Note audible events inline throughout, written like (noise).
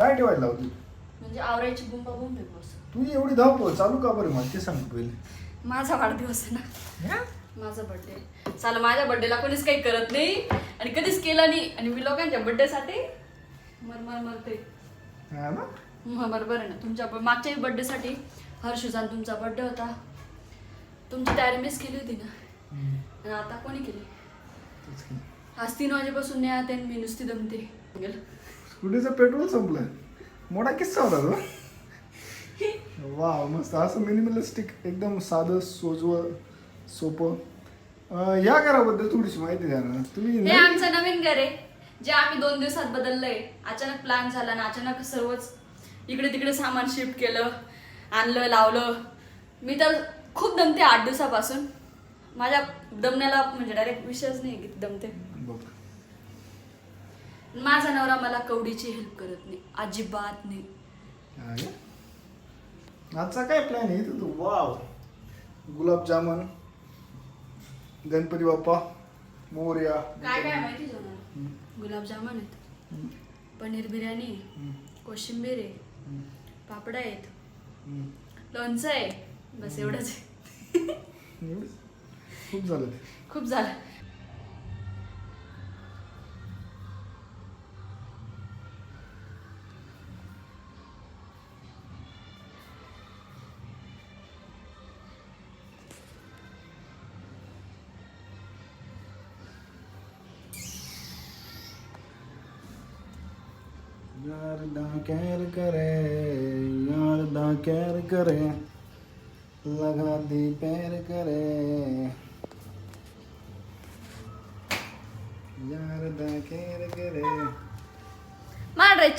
काय ठेवायला लावली? म्हणजे आवरायची बुंबा बुंब तू एवढी धावपळ चालू का बरं? मला ते सांग पहिले. माझा वाढदिवस आहे ना. माझा बर्थडे चाल माझ्या बर्थडेला कोणीच काही करत नाही आणि कधीच केलं नाही. आणि मी लोकांच्या बर्थडेसाठी मरमर मरते. हा ना? मग बरोबर आहे ना. तुमच्या मागच्याही बर्थडेसाठी हर्षुजान तुमचा बर्थडे होता. तुमची तयारी मिस केली होती ना? आणि आता कोणी केली? तेच की. आज तीन वाजेपासून नाही आता मी नुसती दमते. गेलं. स्कूटीचं पेट्रोल संपलं मोठा किस्सा होता तो. वा मस्त. असं मिनिमलिस्टिक एकदम साधं सोजवं सोपं. अं, या घराबद्दल थोडीशी माहिती द्या ना. तुम्ही हे नवीन- आमचं नवीन घर आहे जे आम्ही दोन दिवसात बदललंय. अचानक प्लॅन झाला ना अचानक सर्वच इकडे तिकडे सामान शिफ्ट केलं आणलं लावलं. मी तर खूप दमते आठ दिवसापासून. माझ्या दमण्याला म्हणजे डायरेक्ट विषयच नाही की दमते. बघ. माझा नवरा मला कवडीची हेल्प करत नाही. अजिबात नाही? आजचा काय प्लॅन आहे इथं? तू वाव गुलाबजामन गणपती बाप्पा मोर्या. काय काय माहिती तुम्हाला गुलाबजामुन आहेत. पनीर बिर्याणी आहे, हम्म, कोशिंबीर आहे. हम्म, पापडा आहेत. हम्म. लोणचं आहे. बस एवढंच आहे? खूप झालं ते. खूप झालं. यार दा कैर करे यार दा कैर करे लगा दी पैर करे। यार कैर ड्रेस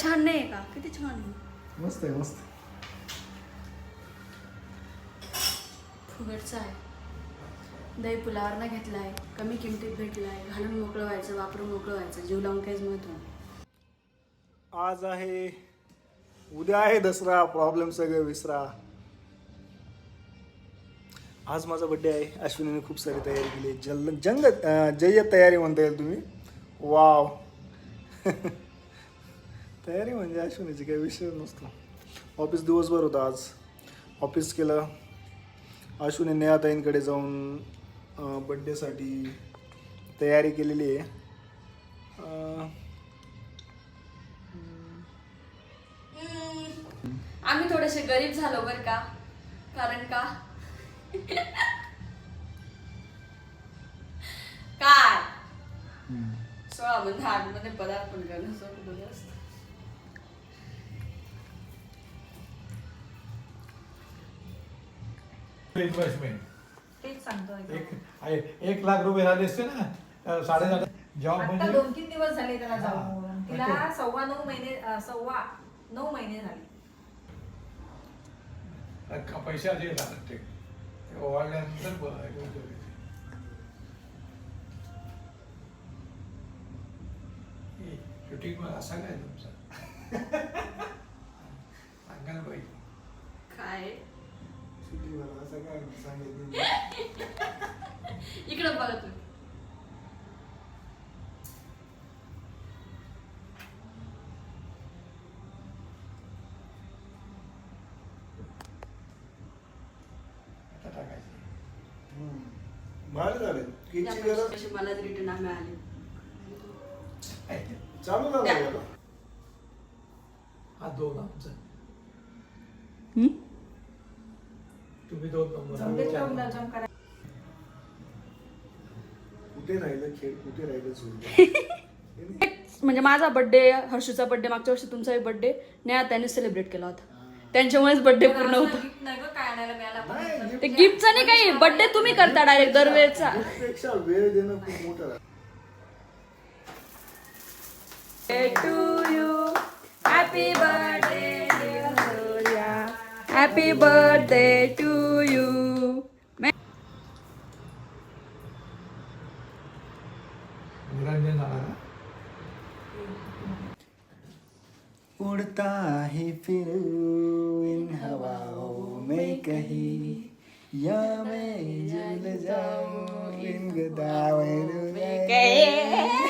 छान नाही का? किती छान आहे. मस्त आहे मस्त. फुगटचा आहे. दही पुलावरनं घेतलाय कमी किमतीत भेटलाय. घालून मोकळं व्हायचं वापरून मोकळं व्हायचं जीव लावून काहीच महत्त्व. आज आहे उद्या आहे दसरा प्रॉब्लेम सगळे विसरा. आज माझा बड्डे आहे अश्विनीने खूप सारी तयारी केली जल जंग जय्य तयारी म्हणता येईल तुम्ही. वाव (laughs) तयारी म्हणजे अश्विनीची काही विषय नसतो. ऑफिस दिवसभर होता आज. ऑफिस केलं. अश्विनी नेहाताईंकडे जाऊन बड्डेसाठी तयारी केलेली आहे. आम्ही थोडेसे गरीब झालो बर का. कारण का? काय. सोळा मध्ये आठमध्ये पदार्पण करणं थोडं असतं. तेच एक आहे- एक लाख रुपये झाले असते ना? साडेसात जॉब आता म्हणजे? दोन तीन दिवस झाले त्याला हा. जाऊन. तिला म्हणजे- सव्वा नऊ महिने अं, सव्वा नऊ महिने झाले. पैसे आधी येतात ते? shooting वर असा काय तुमचा? सांगा ना बाई. काय? सुट्टीवाला असं काय? सांगितलं. इकडं बघा तुम्ही आता टाकायचं हम्म. भारी झाले केकची त्या गरज पैशाचे मलाच रिटर्न मिळाले. चालू झालं द्या. आता. हा दोन आमचा. तुम्ही दोन नंबर. जमते आम्ही चार तर नंबर. गुलाबजाम करा कुठे राहिलं खेळ? कुठे राहिलं सोडलं (laughs) म्हणजे माझा बर्थडे हर्षूचा बर्थडे मागच्या वर्षी तुमचाही बर्थडे नाही त्यांनी सेलिब्रेट केला होता. त्यांच्यामुळेच बर्थडे पूर्ण होता. नाही गं, आणायला मिळालं नाही, ते गिफ्टचा नाही काही बर्थडे तुम्ही करता डायरेक्ट दरवेळेचा. पेक्षा वेळ देणं खूप मोठं आहे. To you happy birthday happy birthday to you Niranjan झाला ना? उड़ता है फिर कहीं या मैं झूल जाऊं इन गदावरों में